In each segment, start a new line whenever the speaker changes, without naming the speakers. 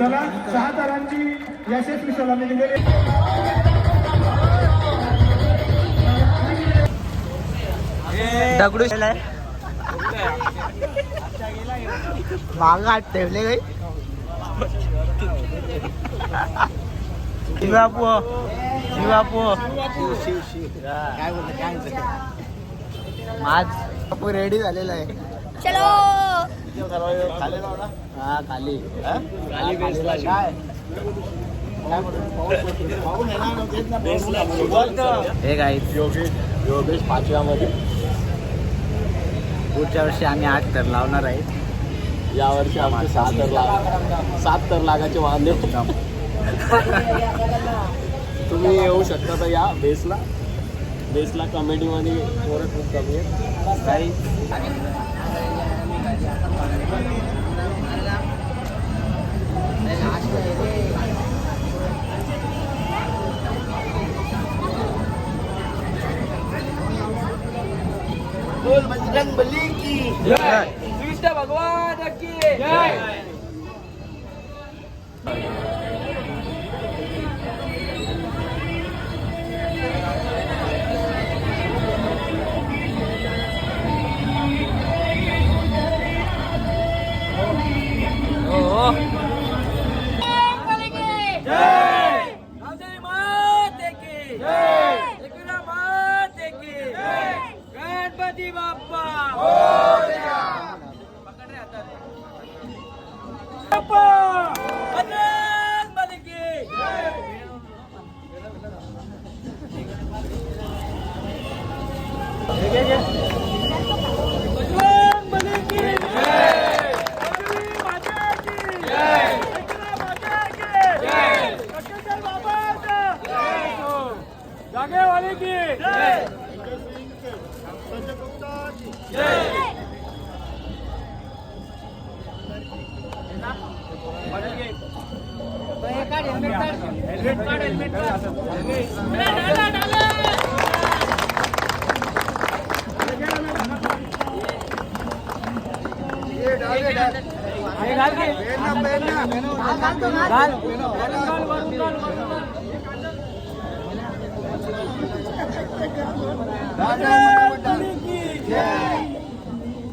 चला. सहा तारांची यशस्वी सलामी दिलेली
दगडू मांगा ठेवले काही शिवापू शिवापू. काय बोलतो काय माझ रेडी झालेला आहे.
चलो.
हा खाली. खाली बेसला काय हे काय
योगेश योगेश पाचव्यामध्ये.
पुढच्या वर्षी आम्ही आठ तर लावणार आहे
यावर्षी आमचे सात तर लाख सात तर लाखाचे वांदे. तुम्ही येऊ शकता तर या बेसला. बेसला कमेडीमध्ये पोरं खूप कमी आहेत.
काही
Betul, masih beli ki. Jai. Sudah bagus, ada ki. Jai.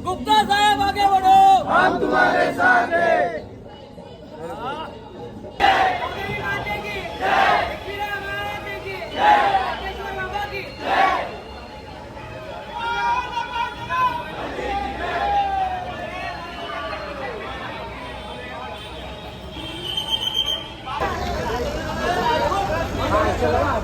Gupta साहेब आगे बढ़ो। हम तुम्हारे साथ हैं।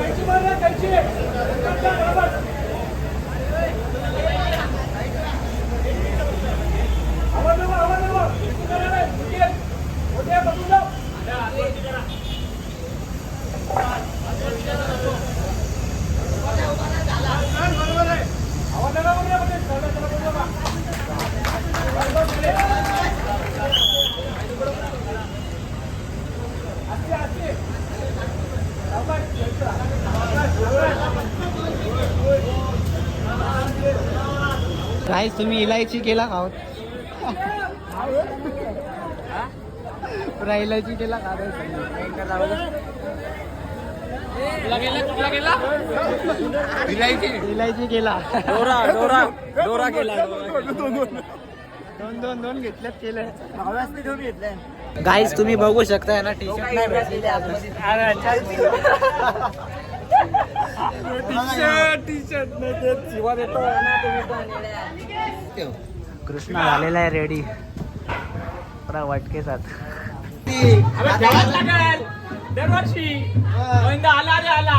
मारा काय तुम्ही इलायची केला खाऊत पुरा इलायची केला खा इलायची. केला.
डोरा डोरा डोरा केला
दोन दोन दोन. घेतल्यात केले. गाईज तुम्ही बघू शकता ना टी शर्ट नाही भेटलेले कृष्णा झालेला आहे रेडी थोडा वाटकेसात दरवर्षी
दरवर्षी आला रे आला.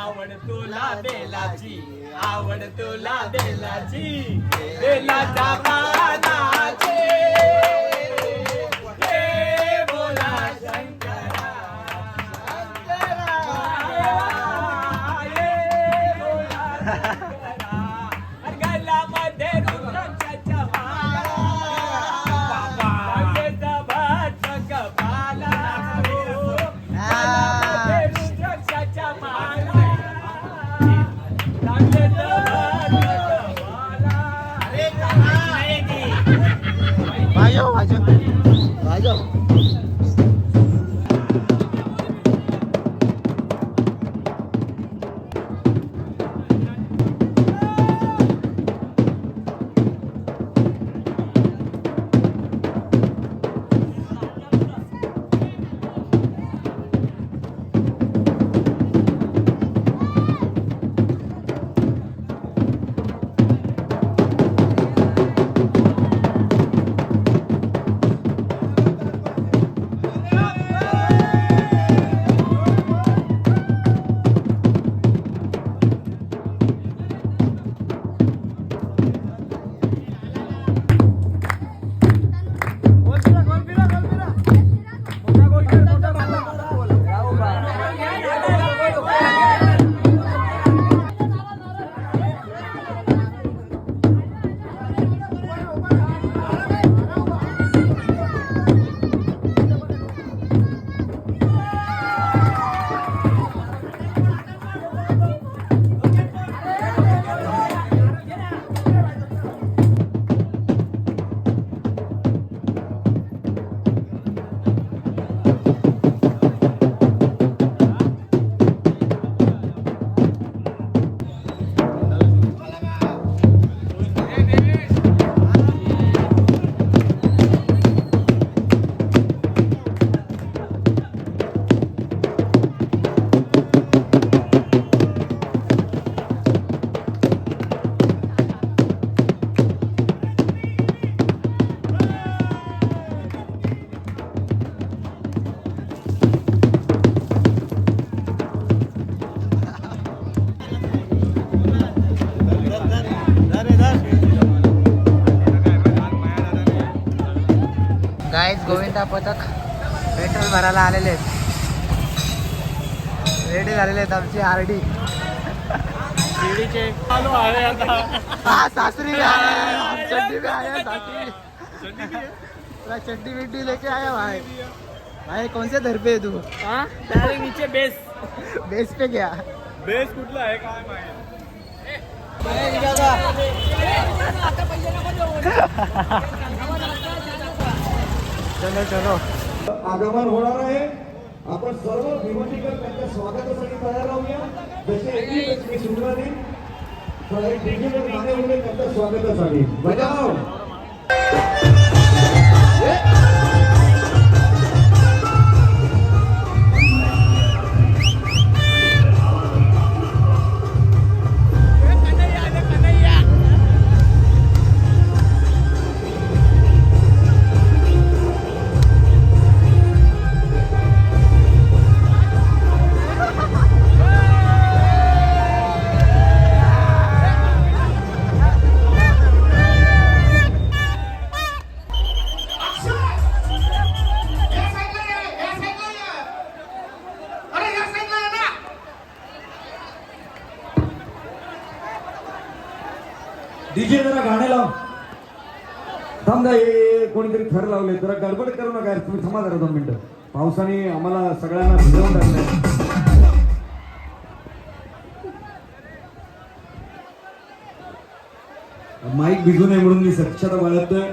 आवड तुला बेलाची आवड तुला बेलाची. बेलाच्या
भरायला आलेले आहेत. रेडी झालेले आहेत आमची आरडी. हा सासरी चड्डी भी आया सासरी. चड्डी बिड्डी लेके आया भाई. भाई कौन से दर पे तू?
हा? नीचे बेस.
बेस पे क्या
बेस कुठला आहे? काय माहिती?
चलो चलो.
आगमन होणार आहे. आपण सर्व भीमतीकर त्यांच्या स्वागतासाठी तयार राहूया. जसे एकवीस लक्ष्मी सुंदराने त्यांच्या स्वागतासाठी. बजाव. थांबा जरा दोन मिनटं. पावसाने आम्हाला सगळ्यांना भिजवून टाकलं माईक भिजू नये म्हणून मी स्वच्छता बाळगतोय.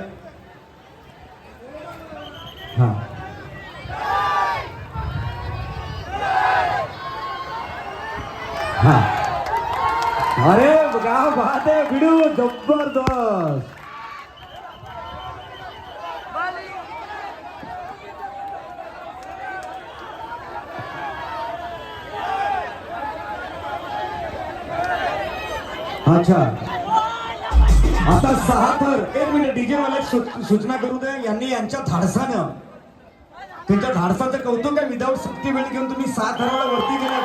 हा. हा. अरे क्या बात है बिडू जबरदस्त. अच्छा आता सहा तर एक मिनिट डीजे मला सूचना करू दे. यांनी यांच्या धाडसानं. त्यांच्या धाडसाचं कौतुक आहे. विदाऊट सुट्टी वेळ घेऊन तुम्ही सहा थराला वरती गेला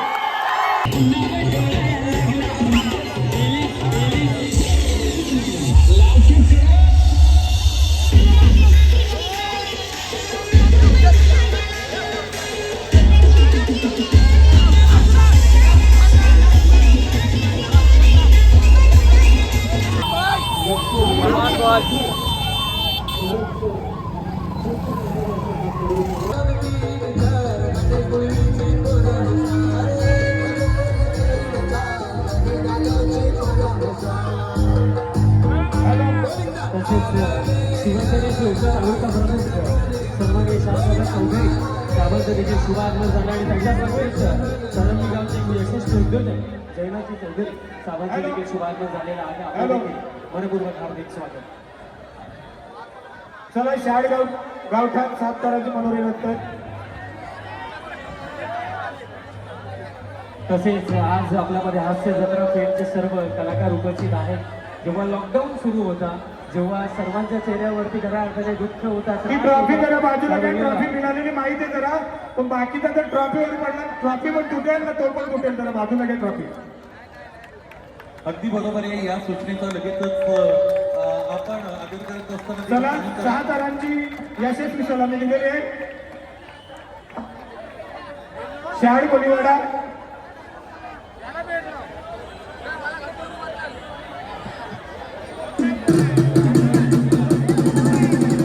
साहेबांचे देखील शुभ आगमन झालेलं आहे मनपूर्वक हार्दिक स्वागत.
चला शाळगाव गावठाण सात ताराची मनोरंजन
तसेच आज आपल्यामध्ये हास्य जत्रा फेमचे सर्व कलाकार उपस्थित आहेत. जेव्हा लॉकडाऊन सुरू होता जेव्हा सर्वांच्या चेहऱ्यावरती खऱ्या अर्थाने दुःख होता
ट्रॉफी जरा बाजूला काही ट्रॉफी मिळालेली माहिती आहे जरा. पण बाकीचा जर ट्रॉफीवर पडला ट्रॉफी पण तुटेल ना तो पण तुटेल जरा बाजूला काही ट्रॉफी
अगदी बरोबर आहे. या सूचनेचं लगेचच आपण आदर करत असताना
चला सहा तारांची यशस्वी सलामी दिलेली आहे. शाळ कोलीवाडा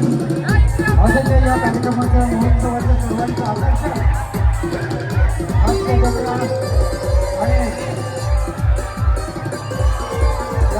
असंख्य या कार्यक्रमाच्या महोत्सवाच्या सर्वांचं आणि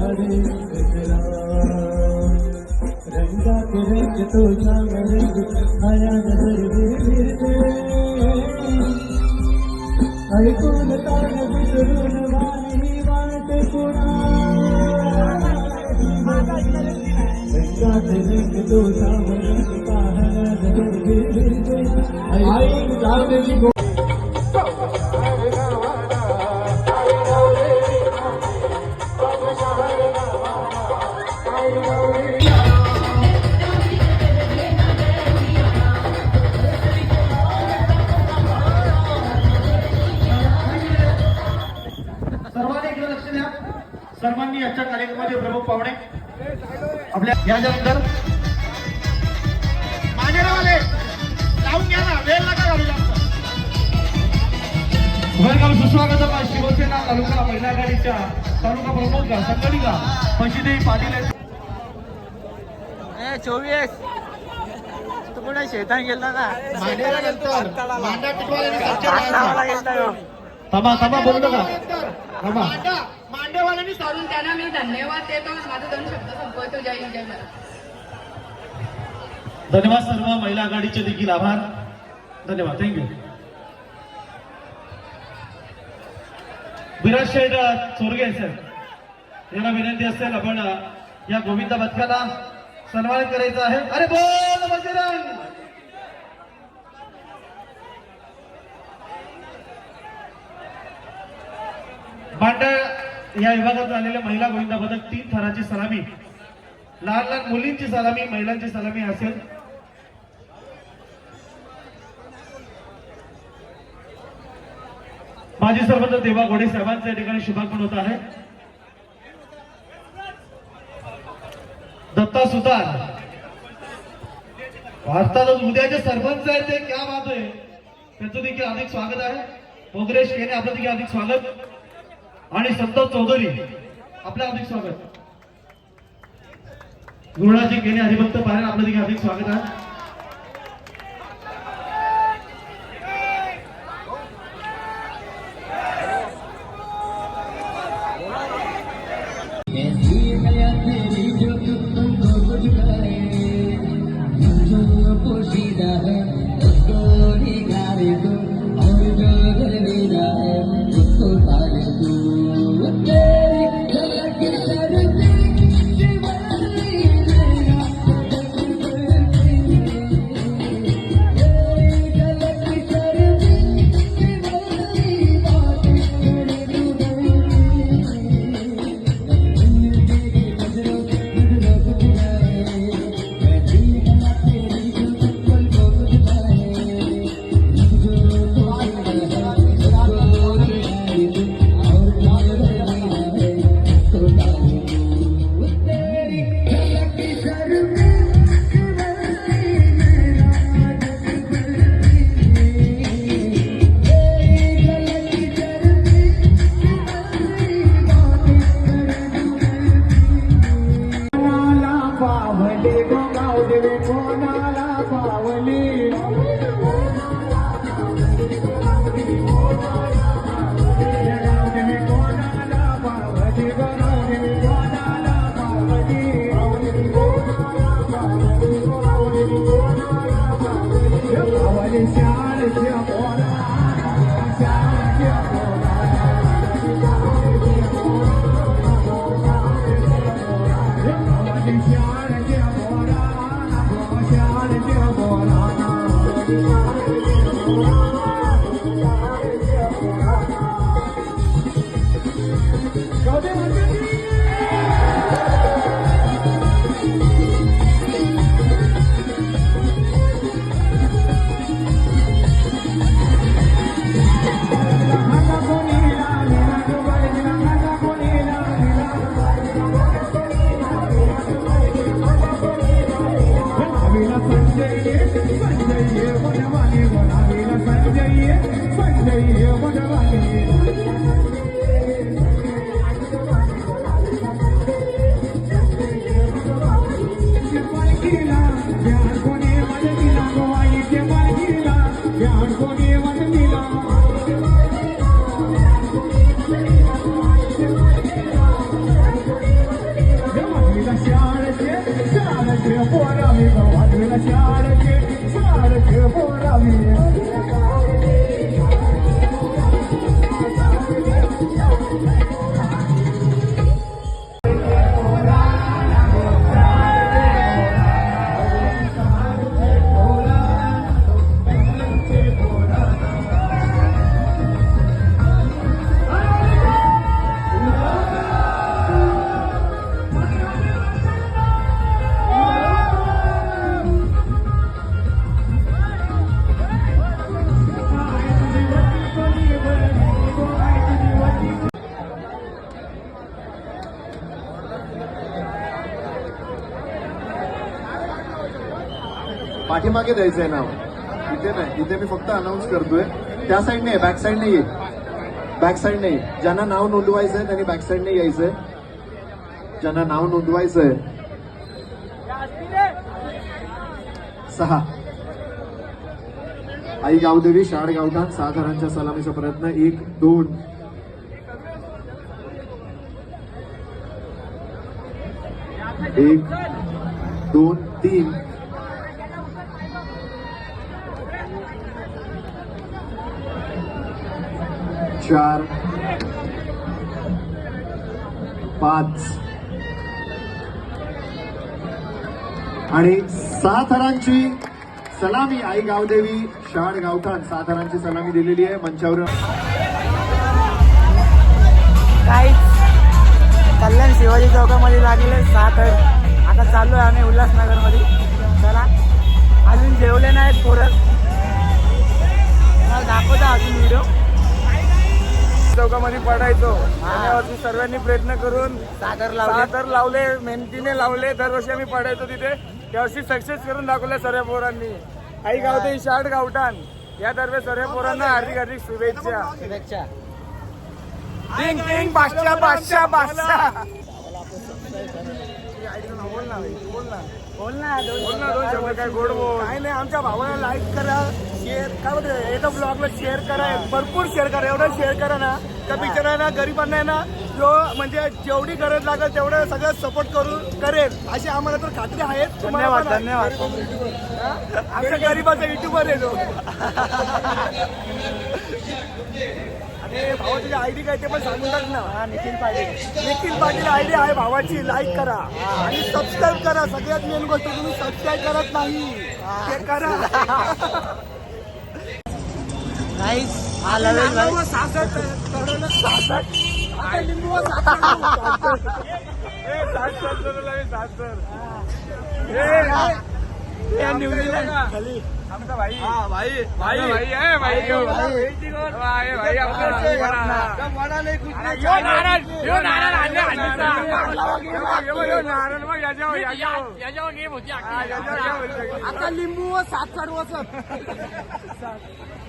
हरे रंगा के रंग तो जाम रंग आया नज़र गिर से हरे
कौन तान बिदरून वाली बात पुरा रंगा के रंग
तो जाम रंग आया नज़र गिर से हरे राम जी याच्यानंतर मानेरावाले लावून घ्या ना. वेळ नका घालू वेलकम सुस्वागत शिवसेना तालुका महिला आघाडीच्या तालुका प्रमुख संघटिका पंचदेवी पाटील.
चोवीस. तू कुठे शेतात गेला ना गेलता ह्यो.
थांबा थांबा बोलू नका. थांबा.
मांडेवाल्यांनी सोडून त्यांना मी धन्यवाद देतो. माझा दोन शब्द संपवतो. जय जय महाराज
धन्यवाद सर्व महिला आघाडीचे देखील आभार. धन्यवाद. Thank you Viraj Sheth Chorge sir यांना विनंती असेल आपण या गोविंद बदकाला सन्मान करायचा आहे. अरे बोल बजरंग! भांडळ या विभागात आलेल्या महिला गोविंदा पथक तीन थराची सलामी. लहान लहान मुलींची सलामी महिलांची सलामी असेल. माजी सरपंच देवा घोडे साहेबांचं या ठिकाणी शुभागमन होत आहे. दत्ता सुतार. भारतातच उद्याचे सरपंच आहेत ते क्या बात आहे. त्यांचं देखील अधिक स्वागत आहे. मोगरेश केने आपलं देखील अधिक स्वागत. आणि संतोष चौधरी आपलं अधिक स्वागत. गुरुराजी केने हरिभक्त पाहिजे आपलं देखील अधिक स्वागत आहे.
पाठीमागे द्यायचंय नाव. इथे नाही इथे मी फक्त अनाऊन्स करतोय. त्या साईड नाही बॅक साईड नाही बॅक साईड नाही ज्यांना नाव नोंदवायचंय त्यांनी बॅक साईड नाही यायचंय. ज्यांना नाव नोंदवायचंय. सहा. आई गावदेवी शाड गावठाण सहा सलामीचा प्रयत्न. एक दोन. एक दोन तीन. चार पाच आणि सात थरांची सलामी आई गावदेवी शाड गावठाण. सात थरांची सलामी दिलेली आहे मंचावर
कल्याण शिवाजी चौकामध्ये लागले सात आता चाललोय आम्ही उल्हासनगरमध्ये. चला. अजून जेवले नाहीत पोरं. दाखवता अजून व्हिडिओ
चौकामध्ये पडायचो. त्याच्यावरती सर्वांनी प्रयत्न करून
सादर लावले.
तर लावले मेहनतीने लावले. दरवर्षी आम्ही पडायचो तिथे. त्यावर्षी सक्सेस करून दाखवले सर्व पोरांनी. आई गावते शार्ट गावठाण. या तर्फे सर्व पोरांना हार्दिक हार्दिक शुभेच्छा.
शुभेच्छा.
टिंग टिंग बादशाह बादशाह बादशाह. बोल ना बोल ना.
बोल ना दोन
बोल ना दोन शब्द काय गोड बोल.
नाही आमच्या भावाला लाईक करा. शेअर काय म्हणते एका ब्लॉगला शेअर करा भरपूर शेअर करा. एवढं शेअर करा ना त्या बिचारांना गरिबांना आहे ना जो म्हणजे जेवढी गरज लागेल तेवढं सगळं सपोर्ट करू करेल. अशी आम्हाला तर खात्री आहे
धन्यवाद. धन्यवाद.
हा? आमच्या गरिबाचा युट्यूबर आहे तो. आणि भावाची आयडी काय ते पण सांगून टाक ना. निखिल पाटील. निखिल पाटील आयडी आहे भावाची. लाईक करा. आणि सबस्क्राईब करा. सगळ्यात मेन गोष्ट तुम्ही सबस्क्राईब करत नाही. ते करा.
आमचा भाई भाई भाई भाई आहे भाई भाई
आता लिंबू व सात साठ वसत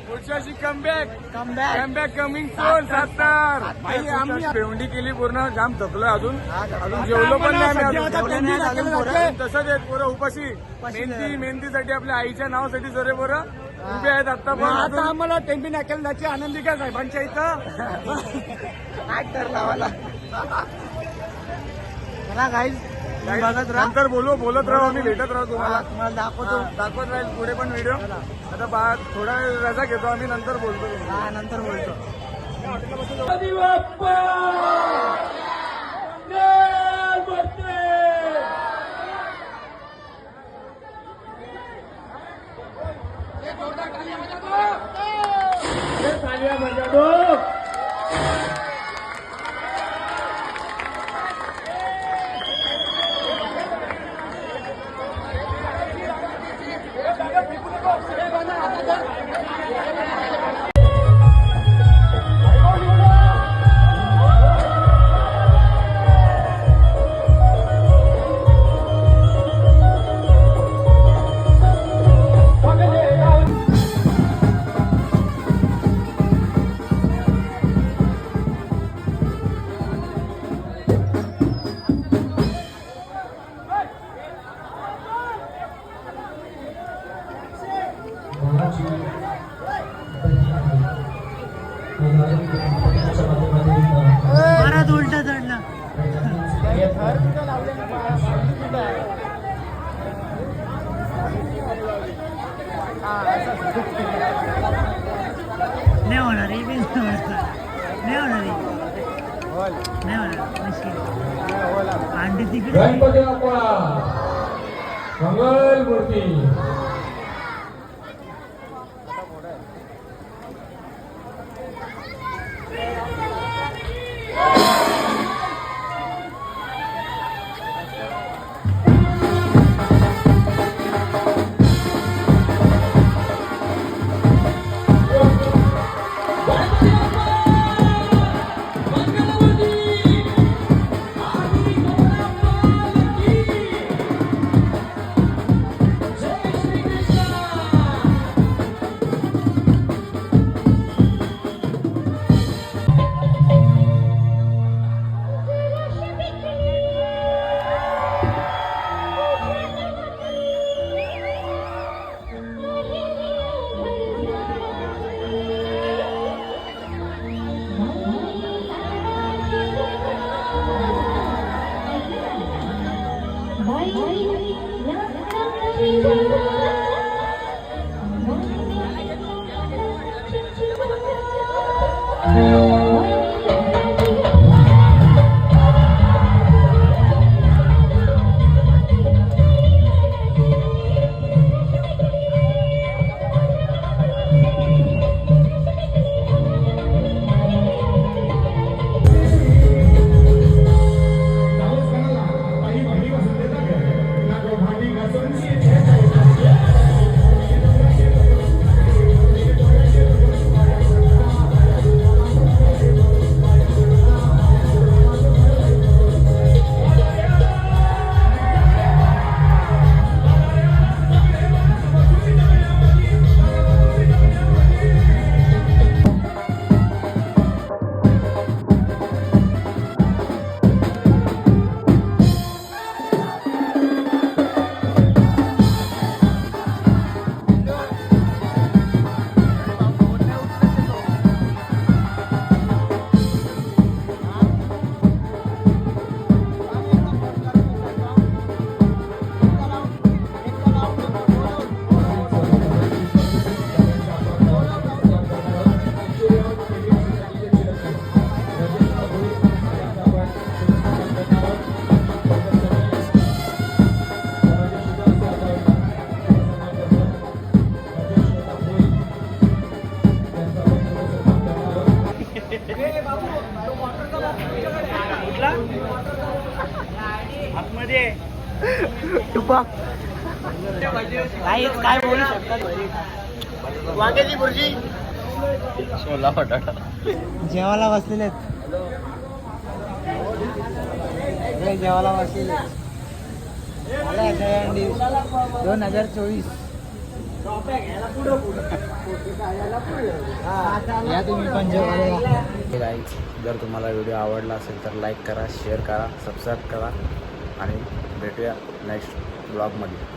पुढच्या कमबॅक
कमबॅक
कमबॅक कमिंग सोन सत्तर. भाई आम्ही भेवंडी केली पूर्ण. जाम थकलोय अजून. अजून जेवलो पण नाही आम्ही तसंच आहेत पोरं उपाशी. मेहनती मेहनतीसाठी आपल्या आईच्या नावासाठी सरे पोरं. उभे आहेत आता पण.
आता आम्हाला टेंबी नाकेल जायची आनंदी काय साहेबांच्या इथं. ऍक्टर लावायला. गाईज
नंतर बोलू बोलत राहू आम्ही भेटत राहू तुम्हाला.
तुम्हाला दाखवतो.
दाखवत राहील पुढे पण व्हिडिओ आता बा थोडा रजा घेतो आम्ही नंतर बोलतो
हा नंतर बोलतो. Valeu, Amanhã!
गणपती बाप्पा मंगल मूर्ती.
वांग्याची भुर्जी
छोला बटाटा.
जेवायला बसलेले आहेत. जेवायला बसलेले दोन हजार चोवीस. या तुम्ही पण जेवायला
जर तुम्हाला व्हिडिओ आवडला असेल तर लाईक करा शेअर करा सबस्क्राईब करा. आणि भेटूया नेक्स्ट ब्लॉगमध्ये